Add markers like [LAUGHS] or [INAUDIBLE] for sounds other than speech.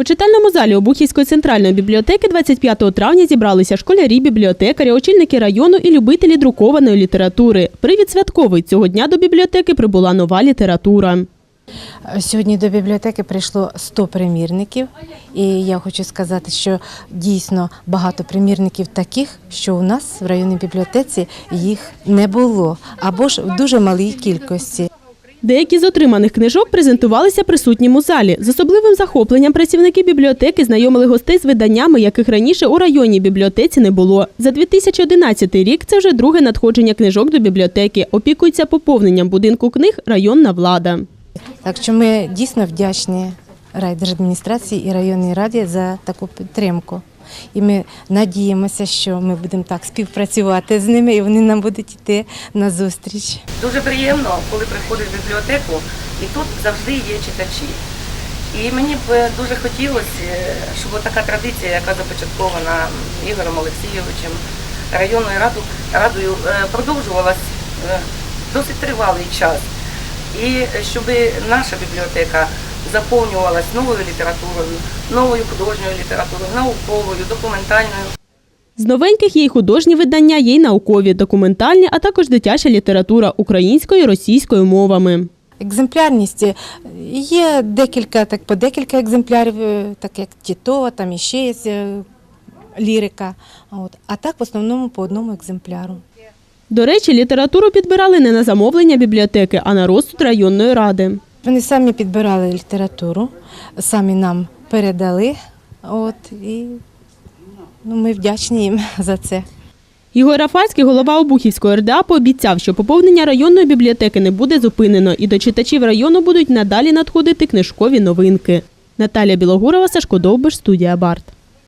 У читальному залі Обухівської центральної бібліотеки 25 травня зібралися школярі, бібліотекарі, очільники району і любителі друкованої літератури. Привід святковий цього дня до бібліотеки прибула нова література. Сьогодні до бібліотеки прийшло 100 примірників, і я хочу сказати, що дійсно багато примірників таких, що у нас в районній бібліотеці їх не було, або ж в дуже малій кількості. Деякі з отриманих книжок презентувалися присутнім у залі. З особливим захопленням працівники бібліотеки знайомили гостей з виданнями, яких раніше у районній бібліотеці не було. За 2011 рік це вже друге надходження книжок до бібліотеки. Опікується поповненням будинку книг районна влада. Так що ми дійсно вдячні райдержадміністрації і районній раді за таку підтримку. І ми надіємося, що ми будемо так співпрацювати з ними, і вони нам будуть йти на зустріч. Дуже приємно, коли приходиш в бібліотеку, і тут завжди є читачі. І мені б дуже хотілося, щоб така традиція, яка започаткована Ігорем Олексійовичем, районною раду, радою, е, продовжувалась е, досить тривалий час. І е, щоб наша бібліотека заповнювалась новою літературою, новою художньою літературою, науковою, документальною. З новеньких є й художні видання, є й наукові, документальні, а також дитяча література українською і російською мовами. Екземплярність е, є декілька, так по декілька екземплярів, е, так як Тітова, там іще є е, лірика. От. А так в основному по одному екземпляру. До речі, літературу підбирали не на замовлення бібліотеки, а на розсуд районної ради. Вони самі підбирали літературу, самі нам передали. От, і ну, ми вдячні їм [LAUGHS] за це. Ігор Рафальський, голова Обухівської РДА, пообіцяв, що поповнення районної бібліотеки не буде зупинено і до читачів району будуть надалі надходити книжкові новинки. Наталія Білогурова, Сашко Довбиш, студія Барт.